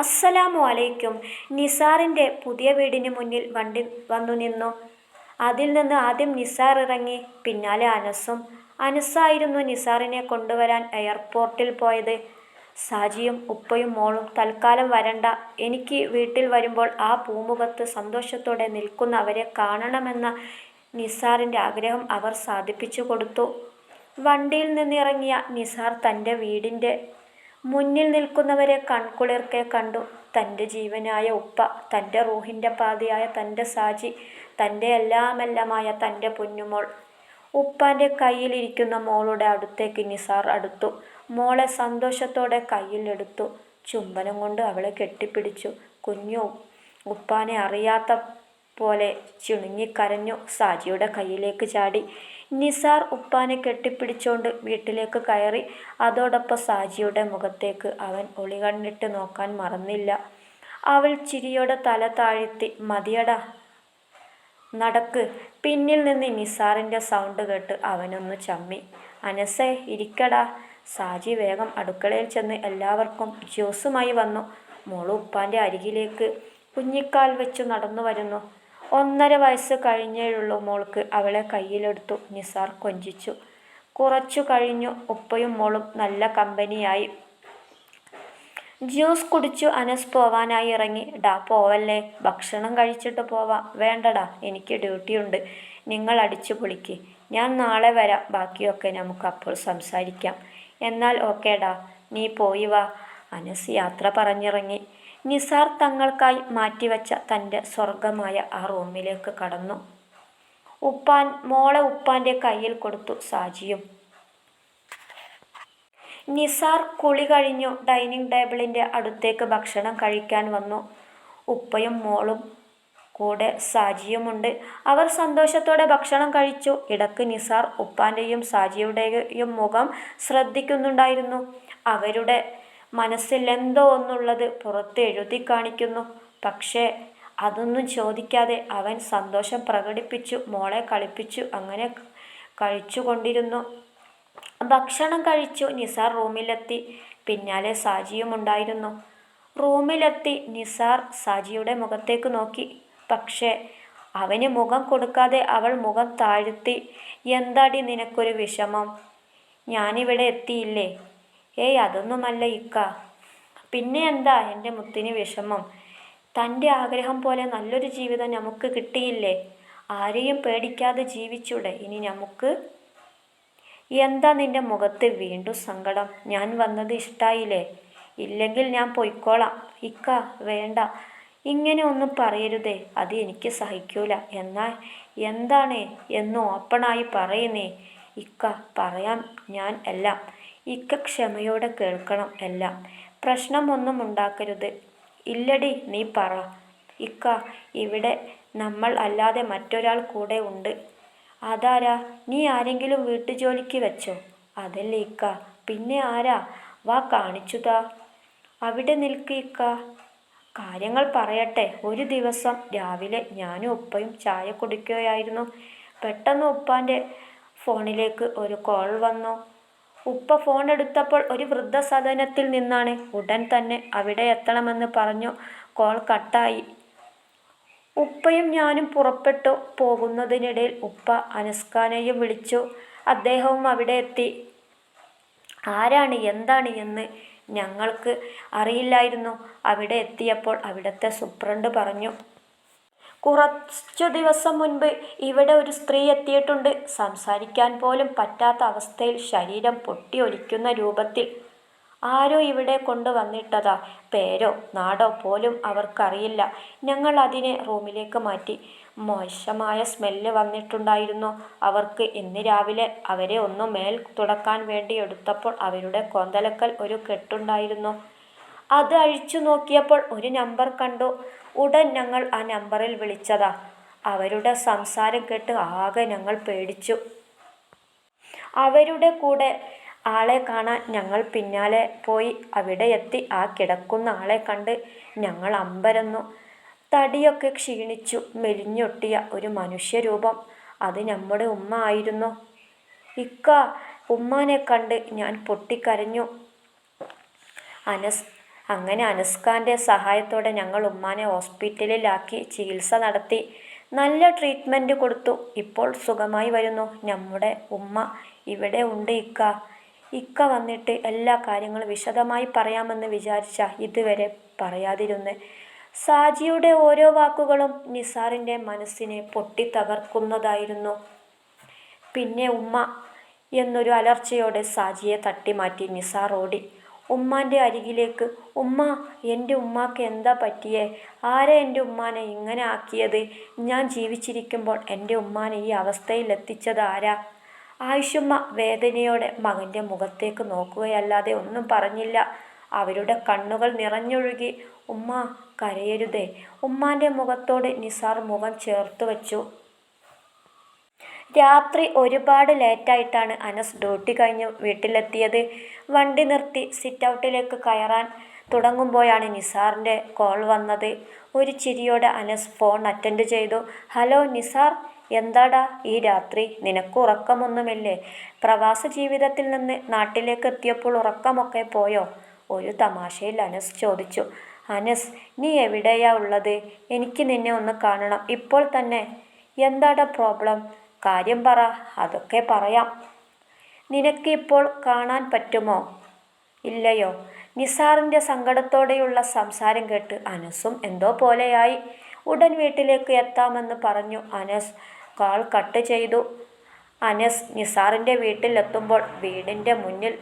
അസ്സലാമു അലൈക്കും. നിസാറിന്റെ പുതിയ വീടിന് മുന്നിൽ വണ്ടി വന്നു നിന്നു. അതിൽ നിന്ന് ആദ്യം നിസാർ ഇറങ്ങി പിന്നാലെ അനസും. അനസായിരുന്നു നിസാറിനെ കൊണ്ടുവരാൻ എയർപോർട്ടിൽ പോയത്. സാജിയും ഉപ്പയും മോളും തൽക്കാലം വരണ്ട. എനിക്ക് വീട്ടിൽ വരുമ്പോൾ ആ പൂമുഖത്ത് സന്തോഷത്തോടെ നിൽക്കുന്ന അവരെ കാണണമെന്ന നിസാറിന്റെ ആഗ്രഹം അവർ സാധിപ്പിച്ചു കൊടുത്തു. വണ്ടിയിൽ നിന്നിറങ്ങിയ നിസാർ തന്റെ വീടിന്റെ മുന്നിൽ നിൽക്കുന്നവരെ കൺകുളിർക്കെ കണ്ടു. തന്റെ ജീവനായ ഉപ്പ തന്റെ റൂഹിന്റെ പാതിയായ തന്റെ സാജി തന്റെ എല്ലാമെല്ലാമായ തന്റെ പൊന്നുമോൾ. ഉപ്പാന്റെ കയ്യിലിരിക്കുന്ന മോളുടെ അടുത്തേക്ക് നിസാർ അടുത്തു. മോളെ സന്തോഷത്തോടെ കയ്യിലെടുത്തു ചുംബനം കൊണ്ട് അവളെ കെട്ടിപ്പിടിച്ചു. കുഞ്ഞു ഉപ്പാനെ അറിയാത്ത പോലെ ചിണുങ്ങിക്കരഞ്ഞു സാജിയുടെ കയ്യിലേക്ക് ചാടി. നിസാർ ഉപ്പാനെ കെട്ടിപ്പിടിച്ചുകൊണ്ട് വീട്ടിലേക്ക് കയറി. അതോടൊപ്പം സാജിയുടെ മുഖത്തേക്ക് അവൻ ഒളി ഒളികണ്ണിട്ട് നോക്കാൻ മറന്നില്ല. അവൾ ചിരിയോടെ തല താഴ്ത്തി മതിയടാ നടക്ക് പിന്നിൽ നിന്ന് നിസാറിന്റെ സൗണ്ട് കേട്ട് അവനൊന്ന് ചമ്മി. അനസേ ഇരിക്കടാ സാജി വേഗം അടുക്കളയിൽ ചെന്ന് എല്ലാവർക്കും ജ്യൂസുമായി വന്നു. മോൾ ഉപ്പാന്റെ അരികിലേക്ക് കുഞ്ഞിക്കാൽ വെച്ചു നടന്നു വരുന്നു ഒന്നര വയസ്സ് കഴിഞ്ഞേയുള്ളൂ മോൾക്ക്. അവളെ കയ്യിലെടുത്തു. നിസാർ കൊഞ്ചിച്ചു. കുറച്ചു കഴിഞ്ഞു. ഉപ്പയും മോളും നല്ല കമ്പനിയായി. ജ്യൂസ് കുടിച്ചു. അനസ് പോവാനായി ഇറങ്ങി. ഡാ പോവല്ലേ. ഭക്ഷണം കഴിച്ചിട്ട് പോവാം. വേണ്ടടാ. എനിക്ക് ഡ്യൂട്ടിയുണ്ട് നിങ്ങൾ അടിച്ചു പൊളിക്ക്. ഞാൻ നാളെ വരാം. ബാക്കിയൊക്കെ നമുക്ക് അപ്പോൾ സംസാരിക്കാം. എന്നാൽ ഓക്കേടാ. നീ പോയി വാ. അനസ് യാത്ര പറഞ്ഞിറങ്ങി. നിസാർ തങ്ങൾക്കായി മാറ്റിവെച്ച തന്റെ സ്വർഗമായ ആ റൂമിലേക്ക് കടന്നു. ഉപ്പാൻ മോളെ ഉപ്പാന്റെ കയ്യിൽ കൊടുത്തു സാജിയും. നിസാർ കുളി കഴിഞ്ഞു ഡൈനിങ് ടേബിളിന്റെ അടുത്തേക്ക് ഭക്ഷണം കഴിക്കാൻ വന്നു. ഉപ്പയും മോളും കൂടെ സാജിയുമുണ്ട്. അവർ സന്തോഷത്തോടെ ഭക്ഷണം കഴിച്ചു. ഇടയ്ക്ക് നിസാർ ഉപ്പാന്റെയും സാജിയുടെയും മുഖം ശ്രദ്ധിക്കുന്നുണ്ടായിരുന്നു. അവരുടെ മനസ്സിൽ എന്നുള്ളത് പുറത്ത് എഴുതി കാണിക്കുന്നു. പക്ഷേ അതൊന്നും ചോദിക്കാതെ അവൻ സന്തോഷം പ്രകടിപ്പിച്ചു മോളെ കളിപ്പിച്ചു അങ്ങനെ കഴിച്ചുകൊണ്ടിരുന്നു. ഭക്ഷണം കഴിച്ചു നിസാർ റൂമിലെത്തി. പിന്നാലെ സാജിയും ഉണ്ടായിരുന്നു. റൂമിലെത്തി നിസാർ സാജിയുടെ മുഖത്തേക്ക് നോക്കി. പക്ഷേ അവന് മുഖം കൊടുക്കാതെ അവൾ മുഖം താഴ്ത്തി. എന്താടി നിനക്കൊരു വിഷമം? ഞാനിവിടെ എത്തിയില്ലേ? ഏയ് അതൊന്നുമല്ല ഇക്ക. പിന്നെ എന്താ എന്റെ മുത്തിന് വിഷമം. തന്റെ ആഗ്രഹം പോലെ നല്ലൊരു ജീവിതം നമുക്ക് കിട്ടിയില്ലേ? ആരെയും പേടിക്കാതെ ജീവിച്ചൂടെ? ഇനി നമുക്ക്? എന്താ നിന്റെ മുഖത്ത് വീണ്ടും സങ്കടം? ഞാൻ വന്നത് ഇഷ്ടായില്ലേ? ഇല്ലെങ്കിൽ ഞാൻ പൊയ്ക്കോളാം. ഇക്ക വേണ്ട. ഇങ്ങനെ ഒന്നും പറയരുതേ. അത് എനിക്ക് സഹിക്കൂല. എന്നാൽ എന്താണ് എന്ന് ഓപ്പണായി പറയുന്നേ. ഇക്ക പറയാം ഞാൻ എല്ലാം. ഇക്ക ക്ഷമയോടെ കേൾക്കണം എല്ലാം. പ്രശ്നമൊന്നും ഉണ്ടാക്കരുത്. ഇല്ലടി നീ പറ. ഇക്ക ഇവിടെ നമ്മൾ അല്ലാതെ മറ്റൊരാൾ കൂടെ ഉണ്ട്. അതാരാ? നീ ആരെങ്കിലും വീട്ടുജോലിക്ക് വെച്ചോ? അതല്ല ഇക്ക. പിന്നെ ആരാ? വാ കാണിച്ചുതാ. അവിടെ നിൽക്ക് ഇക്ക. കാര്യങ്ങൾ പറയട്ടെ. ഒരു ദിവസം രാവിലെ ഞാനും ഉപ്പയും ചായ കുടിക്കുകയായിരുന്നു. പെട്ടെന്ന് ഉപ്പാന്റെ ഫോണിലേക്ക് ഒരു കോൾ വന്നു. ഉപ്പ ഫോൺ എടുത്തപ്പോൾ ഒരു വൃദ്ധസദനത്തിൽ നിന്നാണ്. ഉടൻ തന്നെ അവിടെ എത്തണമെന്ന് പറഞ്ഞു. കോൾ കട്ടായി ഉപ്പയും ഞാനും പുറപ്പെട്ടു. പോകുന്നതിനിടയിൽ ഉപ്പ അനസ്കാനെയും വിളിച്ചു. അദ്ദേഹവും അവിടെ എത്തി. ആരാണ്? എന്താണ്? എന്ന് ഞങ്ങൾക്ക് അറിയില്ലായിരുന്നു. അവിടെ എത്തിയപ്പോൾ അവിടുത്തെ സൂപ്രണ്ട് പറഞ്ഞു. കുറച്ചു ദിവസം മുൻപ് ഇവിടെ ഒരു സ്ത്രീ എത്തിയിട്ടുണ്ട്. സംസാരിക്കാൻ പോലും പറ്റാത്ത അവസ്ഥയിൽ ശരീരം പൊട്ടിയൊലിക്കുന്ന രൂപത്തിൽ. ആരോ ഇവിടെ കൊണ്ടുവന്നിട്ടതാ. പേരോ നാടോ പോലും അവർക്കറിയില്ല. ഞങ്ങൾ അതിനെ റൂമിലേക്ക് മാറ്റി. മോശമായ സ്മെല്ല് വന്നിട്ടുണ്ടായിരുന്നു. അവർക്ക് ഇന്ന് രാവിലെ അവരെ ഒന്ന് മേൽ തുടക്കാൻ വേണ്ടി എടുത്തപ്പോൾ അവരുടെ കോന്തലക്കൽ ഒരു കെട്ടുണ്ടായിരുന്നു. അത് അഴിച്ചു നോക്കിയപ്പോൾ ഒരു നമ്പർ കണ്ടു. ഉടൻ ഞങ്ങൾ ആ നമ്പറിൽ വിളിച്ചതാ. അവരുടെ സംസാരം കേട്ട് ആകെ ഞങ്ങൾ പേടിച്ചു. അവരുടെ കൂടെ ആളെ കാണാൻ ഞങ്ങൾ പിന്നാലെ പോയി. അവിടെ എത്തി ആ കിടക്കുന്ന ആളെ കണ്ട് ഞങ്ങൾ അമ്പരന്നു. തടിയൊക്കെ ക്ഷീണിച്ചു. മെലിഞ്ഞൊട്ടിയ ഒരു മനുഷ്യരൂപം. അത് നമ്മുടെ ഉമ്മ ആയിരുന്നു. ഇക്ക ഉമ്മാനെ കണ്ട് ഞാൻ പൊട്ടിക്കരഞ്ഞു. അനസ് അങ്ങനെ അനസ്കാന്റെ സഹായത്തോടെ ഞങ്ങൾ ഉമ്മാനെ ഹോസ്പിറ്റലിലാക്കി ചികിത്സ നടത്തി. നല്ല ട്രീറ്റ്മെന്റ് കൊടുത്തു. ഇപ്പോൾ സുഖമായി വരുന്നു. നമ്മുടെ ഉമ്മ ഇവിടെ ഉണ്ട് ഇക്ക. ഇക്ക വന്നിട്ട് എല്ലാ കാര്യങ്ങളും വിശദമായി പറയാമെന്ന് വിചാരിച്ച ഇതുവരെ പറയാതിരുന്ന്. സാജിയുടെ ഓരോ വാക്കുകളും നിസാറിന്റെ മനസ്സിനെ പൊട്ടിത്തകർക്കുന്നതായിരുന്നു. പിന്നെ ഉമ്മ എന്നൊരു അലർച്ചയോടെ സാജിയെ തട്ടിമാറ്റി നിസാർ ഓടി. ഉമ്മാന്റെ അരികിലേക്ക് ഉമ്മ എന്റെ ഉമ്മാക്ക് എന്താ പറ്റിയേ? ആരെ എന്റെ ഉമ്മാനെ ഇങ്ങനെ ആക്കിയത്? ഞാൻ ജീവിച്ചിരിക്കുമ്പോൾ എന്റെ ഉമ്മാനെ ഈ അവസ്ഥയിൽ എത്തിച്ചത് ആരാ? ആയിഷുമ്മ വേദനയോടെ മകന്റെ മുഖത്തേക്ക് നോക്കുകയല്ലാതെ ഒന്നും പറഞ്ഞില്ല. അവരുടെ കണ്ണുകൾ നിറഞ്ഞൊഴുകി ഉമ്മ കരയരുതേ. ഉമ്മാന്റെ മുഖത്തോട് നിസാർ മുഖം ചേർത്ത് വച്ചു. രാത്രി ഒരുപാട് ലേറ്റായിട്ടാണ് അനസ് ഡ്യൂട്ടി കഴിഞ്ഞ് വീട്ടിലെത്തിയത്. വണ്ടി നിർത്തി സിറ്റ് ഔട്ടിലേക്ക് കയറാൻ തുടങ്ങുമ്പോഴാണ് നിസാറിന്റെ കോൾ വന്നത്. ഒരു ചിരിയോടെ അനസ് ഫോൺ അറ്റൻഡ് ചെയ്തു. ഹലോ നിസാർ എന്താടാ ഈ രാത്രി? നിനക്ക് ഉറക്കമൊന്നുമില്ലേ? പ്രവാസ ജീവിതത്തിൽ നിന്ന് നാട്ടിലേക്ക് എത്തിയപ്പോൾ ഉറക്കമൊക്കെ പോയോ? ഒരു തമാശയിൽ അനസ് ചോദിച്ചു. അനസ് നീ എവിടെയാ ഉള്ളത്? എനിക്ക് നിന്നെ ഒന്ന് കാണണം. ഇപ്പോൾ തന്നെ. എന്താടാ പ്രോബ്ലം? കാര്യം പറ അതൊക്കെ പറയാം. നിനക്ക് ഇപ്പോൾ കാണാൻ പറ്റുമോ? ഇല്ലയോ? നിസാറിന്റെ സങ്കടത്തോടെയുള്ള സംസാരം കേട്ട് അനസും എന്തോ പോലെയായി. ഉടൻ വീട്ടിലേക്ക് എത്താമെന്ന് പറഞ്ഞു അനസ്. കാൾ കട്ട് ചെയ്തു. അനസ് നിസാറിന്റെ വീട്ടിലെത്തുമ്പോൾ വീടിന്റെ മുന്നിൽ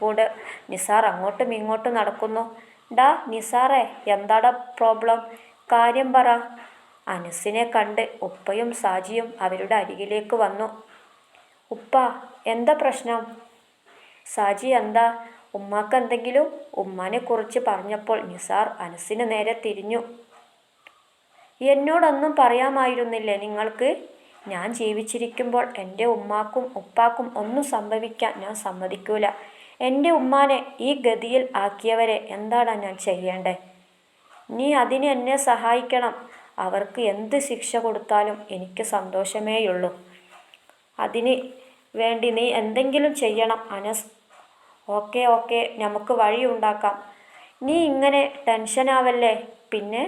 കൂടെ നിസാർ അങ്ങോട്ടും ഇങ്ങോട്ടും നടക്കുന്നു. ഡാ നിസാറേ എന്താടാ പ്രോബ്ലം? കാര്യം പറ. അനസിനെ കണ്ട് ഉപ്പയും സാജിയും അവരുടെ അരികിലേക്ക് വന്നു. ഉപ്പ എന്താ പ്രശ്നം? സാജി എന്താ? ഉമ്മാക്ക് എന്തെങ്കിലും? ഉമ്മാനെ കുറിച്ച് പറഞ്ഞപ്പോൾ നിസാർ അനസിന് നേരെ തിരിഞ്ഞു. എന്നോടൊന്നും പറയാമായിരുന്നില്ലേ നിങ്ങൾക്ക്? ഞാൻ ജീവിച്ചിരിക്കുമ്പോൾ എന്റെ ഉമ്മാക്കും ഉപ്പാക്കും ഒന്നും സംഭവിക്കാൻ ഞാൻ സമ്മതിക്കൂല. എന്റെ ഉമ്മാനെ ഈ ഗതിയിൽ ആക്കിയവരെ എന്താണ് ഞാൻ ചെയ്യേണ്ടത് നീ അതിന് എന്നെ സഹായിക്കണം. അവർക്ക് എന്ത് ശിക്ഷ കൊടുത്താലും എനിക്ക് സന്തോഷമേയുള്ളൂ. അതിന് വേണ്ടി നീ എന്തെങ്കിലും ചെയ്യണം അനസ്. ഓക്കെ ഓക്കെ നമുക്ക് വഴിയുണ്ടാക്കാം നീ ഇങ്ങനെ ടെൻഷനാവല്ലേ പിന്നെ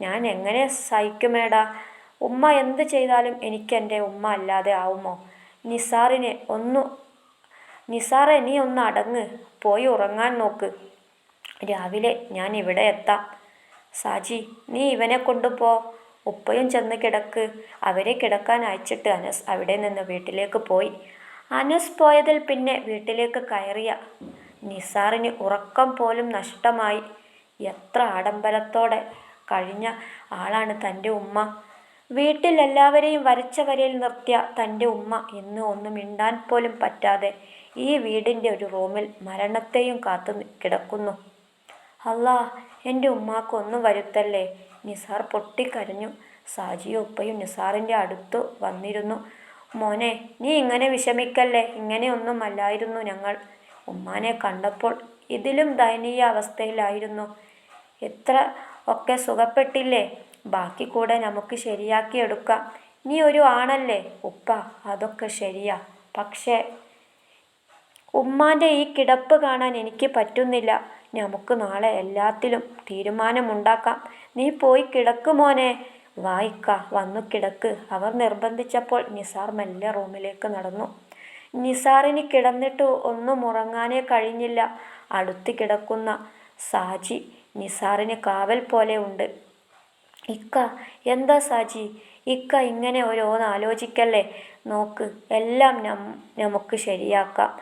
ഞാൻ എങ്ങനെ സഹിക്കുമേടാ? ഉമ്മ എന്ത് ചെയ്താലും എനിക്ക് എന്റെ ഉമ്മ അല്ലാതെ ആവുമോ? നിസാറിനെ ഒന്ന് നിസാറെ നീ ഒന്ന് അടങ്ങ്. പോയി ഉറങ്ങാൻ നോക്ക്. രാവിലെ ഞാൻ ഇവിടെ എത്താം. സാജി നീ ഇവനെ കൊണ്ടുപോ. ഉപ്പയും ചെന്ന് കിടക്ക്. അവരെ കിടക്കാൻ അയച്ചിട്ട് അനസ് അവിടെ നിന്ന് വീട്ടിലേക്ക് പോയി. അനസ് പോയതിൽ പിന്നെ വീട്ടിലേക്ക് കയറിയ നിസാറിന് ഉറക്കം പോലും നഷ്ടമായി. എത്ര ആഡംബരത്തോടെ കഴിഞ്ഞ ആളാണ് തന്റെ ഉമ്മ. വീട്ടിൽ എല്ലാവരെയും വരച്ച വരയിൽ നിർത്തിയ തന്റെ ഉമ്മ ഇന്ന് ഒന്നും മിണ്ടാൻ പോലും പറ്റാതെ ഈ വീടിന്റെ ഒരു റൂമിൽ മരണത്തെയും കാത്തു കിടക്കുന്നു. അല്ലാ എന്റെ ഉമ്മാക്കൊന്നും വരുത്തല്ലേ? നിസാർ പൊട്ടിക്കരഞ്ഞു. സാജിയും ഉപ്പയും നിസാറിന്റെ അടുത്ത് വന്നിരുന്നു. മോനെ നീ ഇങ്ങനെ വിഷമിക്കല്ലേ? ഇങ്ങനെയൊന്നും അല്ലായിരുന്നു ഞങ്ങൾ. ഉമ്മാനെ കണ്ടപ്പോൾ ഇതിലും ദയനീയ അവസ്ഥയിലായിരുന്നു. എത്ര ഒക്കെ സുഖപ്പെട്ടില്ലേ? ബാക്കി കൂടെ നമുക്ക് ശരിയാക്കി എടുക്കാം നീ ഒരു ആണല്ലേ? ഉപ്പ അതൊക്കെ ശരിയാ. പക്ഷേ ഉമ്മാന്റെ ഈ കിടപ്പ് കാണാൻ എനിക്ക് പറ്റുന്നില്ല. നമുക്ക് നാളെ എല്ലാത്തിലും തീരുമാനമുണ്ടാക്കാം. നീ പോയി കിടക്ക് മോനെ. വായിക്ക വന്നു കിടക്ക്. അവർ നിർബന്ധിച്ചപ്പോൾ നിസാർ മെല്ലെ റൂമിലേക്ക് നടന്നു. നിസാറിന് കിടന്നിട്ട് ഒന്നും ഉറങ്ങാനേ കഴിഞ്ഞില്ല. അടുത്ത് കിടക്കുന്ന സാജി നിസാറിന് കാവൽ പോലെ ഉണ്ട്. ഇക്ക എന്താ സാജി? ഇക്ക ഇങ്ങനെ ഓരോന്ന് ആലോചിക്കല്ലേ? നോക്ക് എല്ലാം നമുക്ക് ശരിയാക്കാം.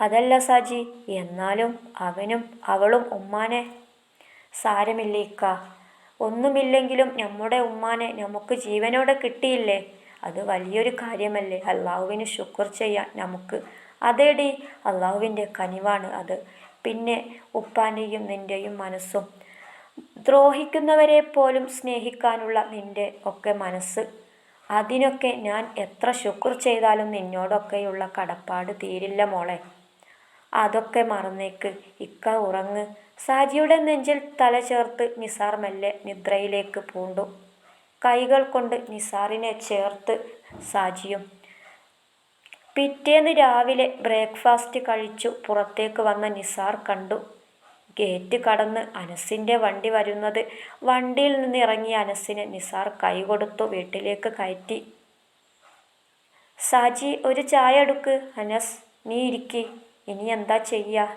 അതല്ല സാജി എന്നാലും അവനും അവളും ഉമ്മാനെ സാരമില്ലേക്ക. ഒന്നുമില്ലെങ്കിലും നമ്മുടെ ഉമ്മാനെ നമുക്ക് ജീവനോടെ കിട്ടിയില്ലേ? അത് വലിയൊരു കാര്യമല്ലേ? അള്ളാഹുവിന് ശുക്ർ ചെയ്യാൻ നമുക്ക്. അതേടി അള്ളാഹുവിന്റെ കനിവാണ് അത്. പിന്നെ ഉപ്പാന്റെയും നിന്റെയും മനസ്സും. ദ്രോഹിക്കുന്നവരെ പോലും സ്നേഹിക്കാനുള്ള നിന്റെ ഒക്കെ മനസ്സ്. അതിനൊക്കെ ഞാൻ എത്ര ശുക്ർ ചെയ്താലും നിന്നോടൊക്കെയുള്ള കടപ്പാട് തീരില്ല മോളെ. അതൊക്കെ മറന്നേക്ക്. ഇക്ക ഉറങ്ങ്. സാജിയുടെ നെഞ്ചിൽ തല ചേർത്ത് നിസാർ മെല്ലെ നിദ്രയിലേക്ക് പൂണ്ടു. കൈകൾ കൊണ്ട് നിസാറിനെ ചേർത്ത് സാജിയും. പിറ്റേന്ന് രാവിലെ ബ്രേക്ക്ഫാസ്റ്റ് കഴിച്ചു പുറത്തേക്ക് വന്ന നിസാർ കണ്ടു. ഗേറ്റ് കടന്ന് അനസിന്റെ വണ്ടി വരുന്നത് വണ്ടിയിൽ നിന്ന് ഇറങ്ങിയ അനസിന് നിസാർ കൈകൊടുത്തു വീട്ടിലേക്ക് കയറ്റി. സാജി ഒരു ചായ എടുക്ക് അനസ്. നീ ഇരിക്ക്. ഇനി എന്താ ചെയ്യുക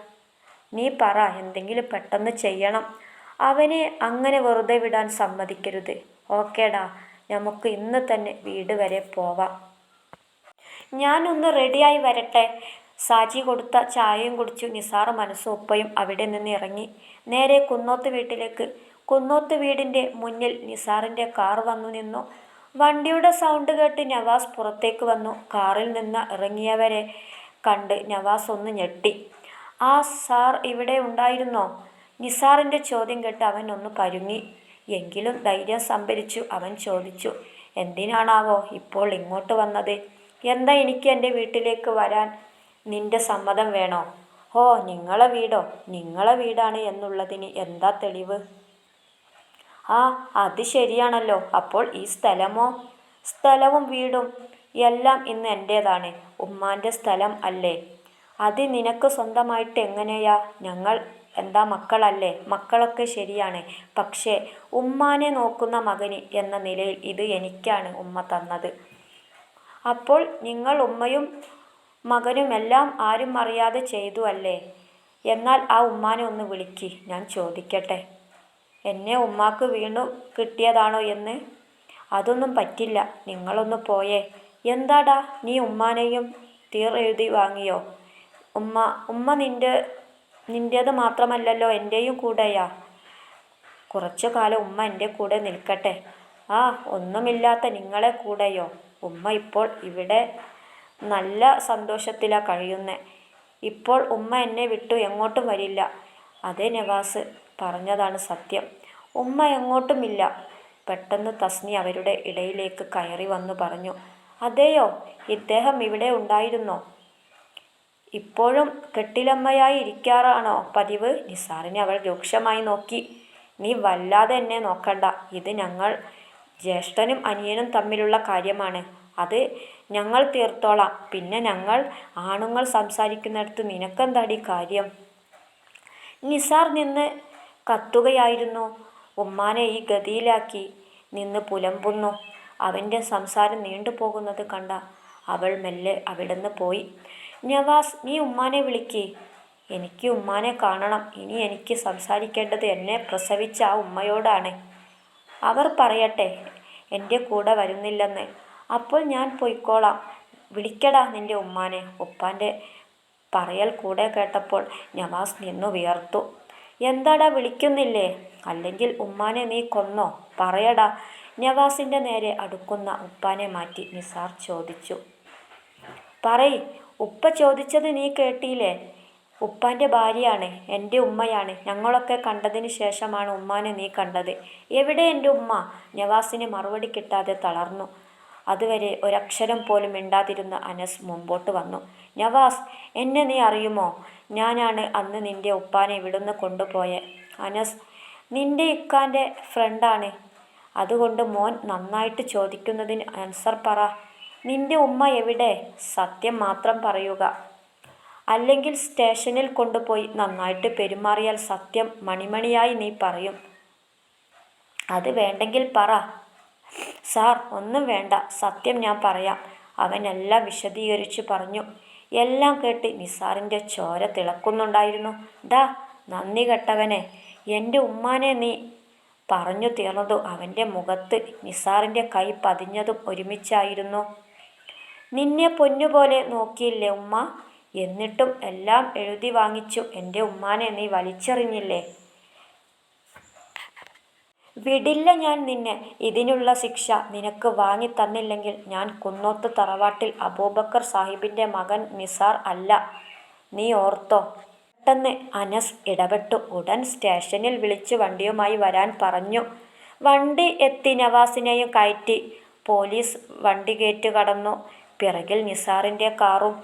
നീ പറ എന്തെങ്കിലും പെട്ടെന്ന് ചെയ്യണം. അവനെ അങ്ങനെ വെറുതെ വിടാൻ സമ്മതിക്കരുത്. ഓക്കേടാ നമുക്ക് ഇന്ന് തന്നെ വീട് വരെ പോവാം. ഞാനൊന്ന് റെഡിയായി വരട്ടെ. സാജി കൊടുത്ത ചായയും കുടിച്ചു. നിസാർ മനസ്സും ഉപ്പയും അവിടെ നിന്ന് ഇറങ്ങി. നേരെ കുന്നോത്ത് വീട്ടിലേക്ക്. കുന്നോത്ത് വീടിന്റെ മുന്നിൽ നിസാറിന്റെ കാർ വന്നു നിന്നു. വണ്ടിയുടെ സൗണ്ട് കേട്ട് നവാസ് പുറത്തേക്ക് വന്നു. കാറിൽ നിന്ന് ഇറങ്ങിയവരെ കണ്ട് നവാസ് ഒന്ന് ഞെട്ടി. ആ സാർ ഇവിടെ ഉണ്ടായിരുന്നോ? നിസാറിന്റെ ചോദ്യം കേട്ട് അവൻ ഒന്ന് കരുങ്ങി എങ്കിലും ധൈര്യം സംഭരിച്ചു. അവൻ ചോദിച്ചു എന്തിനാണാവോ ഇപ്പോൾ ഇങ്ങോട്ട് വന്നത്? എന്താ എനിക്ക് എന്റെ വീട്ടിലേക്ക് വരാൻ നിന്റെ സമ്മതം വേണോ? ഓ നിങ്ങളെ വീടോ? നിങ്ങളെ വീടാണ് എന്നുള്ളതിന് എന്താ തെളിവ്? ആ അത് ശരിയാണല്ലോ. അപ്പോൾ ഈ സ്ഥലമോ? സ്ഥലവും വീടും. എല്ലാം ഇന്ന് എന്റെതാണ് ഉമ്മാന്റെ സ്ഥലം അല്ലേ? അത് നിനക്ക് സ്വന്തമായിട്ട് എങ്ങനെയാ? ഞങ്ങൾ എന്താ മക്കളല്ലേ? മക്കളൊക്കെ ശരിയാണ്. പക്ഷേ ഉമ്മാനെ നോക്കുന്ന മകന് എന്ന നിലയിൽ ഇത് എനിക്കാണ് ഉമ്മ തന്നത്. അപ്പോൾ നിങ്ങൾ ഉമ്മയും മകനും എല്ലാം ആരും അറിയാതെ ചെയ്തു അല്ലേ? എന്നാൽ ആ ഉമ്മാനെ ഒന്ന് വിളിക്ക്. ഞാൻ ചോദിക്കട്ടെ. എന്നെ ഉമ്മാക്ക് വീണു കിട്ടിയതാണോ എന്ന്? അതൊന്നും പറ്റില്ല. നിങ്ങളൊന്ന് പോയേ. എന്താടാ നീ ഉമ്മാനെയും തീർ എഴുതി വാങ്ങിയോ? ഉമ്മ ഉമ്മ നിന്റെ നിന്റേത് മാത്രമല്ലല്ലോ എന്റെയും കൂടെയാ. കുറച്ചു കാലം ഉമ്മ എന്റെ കൂടെ നിൽക്കട്ടെ. ആ ഒന്നുമില്ലാത്ത നിങ്ങളെ കൂടെയോ? ഉമ്മ ഇപ്പോൾ ഇവിടെ നല്ല സന്തോഷത്തിലാണ് കഴിയുന്നത് ഇപ്പോൾ ഉമ്മ എന്നെ വിട്ടു എങ്ങോട്ടും വരില്ല. അതേ നവാസ് പറഞ്ഞതാണ് സത്യം. ഉമ്മ എങ്ങോട്ടുമില്ല. പെട്ടെന്ന് തസ്നി അവരുടെ ഇടയിലേക്ക് കയറി വന്നു പറഞ്ഞു. അതെയോ? ഇദ്ദേഹം ഇവിടെ ഉണ്ടായിരുന്നോ? ഇപ്പോഴും കെട്ടിലമ്മയായി ഇരിക്കാറാണോ? പതിവ്. നിസാറിനെ അവൾ രൂക്ഷമായി നോക്കി. നീ വല്ലാതെ എന്നെ നോക്കണ്ട. ഇത് ഞങ്ങൾ ജ്യേഷ്ഠനും അനിയനും തമ്മിലുള്ള കാര്യമാണ്. അത് ഞങ്ങൾ തീർത്തോളാം. പിന്നെ ഞങ്ങൾ ആണുങ്ങൾ സംസാരിക്കുന്നിടത്ത് നിനക്കെന്താടി കാര്യം? നിസാർ നിന്ന് കത്തുകയായിരുന്നു. ഉമ്മാനെ ഈ ഗതിയിലാക്കി നിന്ന് പുലമ്പുന്നു. അവന്റെ സംസാരം നീണ്ടുപോകുന്നത് കണ്ട അവൾ മെല്ലെ അവിടുന്ന് പോയി. നവാസ് നീ ഉമ്മാനെ വിളിക്ക്. എനിക്ക് ഉമ്മാനെ കാണണം. ഇനി എനിക്ക് സംസാരിക്കേണ്ടത് എന്നെ പ്രസവിച്ച ആ ഉമ്മയോടാണ്. അവർ പറയട്ടെ എന്റെ കൂടെ വരുന്നില്ലെന്ന്. അപ്പോൾ ഞാൻ പൊയ്ക്കോളാം. വിളിക്കടാ നിന്റെ ഉമ്മാനെ. ഉപ്പാന്റെ പറയൽ കൂടെ കേട്ടപ്പോൾ നവാസ് നിന്നു വിയർത്തു. എന്താടാ വിളിക്കുന്നില്ലേ? അല്ലെങ്കിൽ ഉമ്മാനെ നീ കൊന്നോ? പറയടാ. നവാസിന്റെ നേരെ അടുക്കുന്ന ഉപ്പാനെ മാറ്റി നിസാർ ചോദിച്ചു. പറയ് ഉപ്പ ചോദിച്ചത് നീ കേട്ടില്ലേ? ഉപ്പാന്റെ ഭാര്യയാണ് എന്റെ ഉമ്മയാണ്. ഞങ്ങളൊക്കെ കണ്ടതിന് ശേഷമാണ് ഉമ്മാനെ നീ കണ്ടത്. എവിടെ എന്റെ ഉമ്മ? നവാസിന് മറുപടി കിട്ടാതെ തളർന്നു. അതുവരെ ഒരക്ഷരം പോലും മിണ്ടാതിരുന്ന അനസ് മുമ്പോട്ട് വന്നു. നവാസ് എന്നെ നീ അറിയുമോ? ഞാനാണ് അന്ന് നിന്റെ ഉപ്പാനെ ഇവിടുന്ന് കൊണ്ടുപോയെ. അനസ് നിന്റെ ഇക്കാന്റെ ഫ്രണ്ടാണ് അതുകൊണ്ട് മോൻ നന്നായിട്ട് ചോദിക്കുന്നതിന് ആൻസർ പറ. നിന്റെ ഉമ്മ എവിടെ? സത്യം മാത്രം പറയുക. അല്ലെങ്കിൽ സ്റ്റേഷനിൽ കൊണ്ടുപോയി നന്നായിട്ട് പെരുമാറിയാൽ സത്യം മണിമണിയായി നീ പറയും. അത് വേണ്ടെങ്കിൽ പറ. സാർ ഒന്നും വേണ്ട. സത്യം ഞാൻ പറയാം. അവനെല്ലാം വിശദീകരിച്ച് പറഞ്ഞു. എല്ലാം കേട്ട് നിസാറിന്റെ ചോര തിളക്കുന്നുണ്ടായിരുന്നു. ദാ നന്ദി കെട്ടവനെ. എന്റെ ഉമ്മാനെ നീ പറഞ്ഞു തീർന്നതും അവന്റെ മുഖത്ത് നിസാറിന്റെ കൈ പതിഞ്ഞതും ഒരുമിച്ചായിരുന്നു. നിന്നെ പൊന്നുപോലെ നോക്കിയില്ലേ ഉമ്മ? എന്നിട്ടും എല്ലാം എഴുതി വാങ്ങിച്ചു. എന്റെ ഉമ്മാനെ നീ വലിച്ചെറിഞ്ഞില്ലേ? വിടില്ല ഞാൻ നിന്നെ. ഇതിനുള്ള ശിക്ഷ നിനക്ക് വാങ്ങി തന്നില്ലെങ്കിൽ ഞാൻ കുന്നോത്ത് തറവാട്ടിൽ അബൂബക്കർ സാഹിബിന്റെ മകൻ നിസാർ അല്ല. നീ ഓർത്തോ? പെട്ടെന്ന് അനസ് ഇടപെട്ടു. ഉടൻ സ്റ്റേഷനിൽ വിളിച്ച് വണ്ടിയുമായി വരാൻ പറഞ്ഞു. വണ്ടി എത്തി നവാസിനെയും കയറ്റി. പോലീസ് വണ്ടി ഗേറ്റ് കടന്നു. പിറകിൽ നിസാറിന്റെ കാറും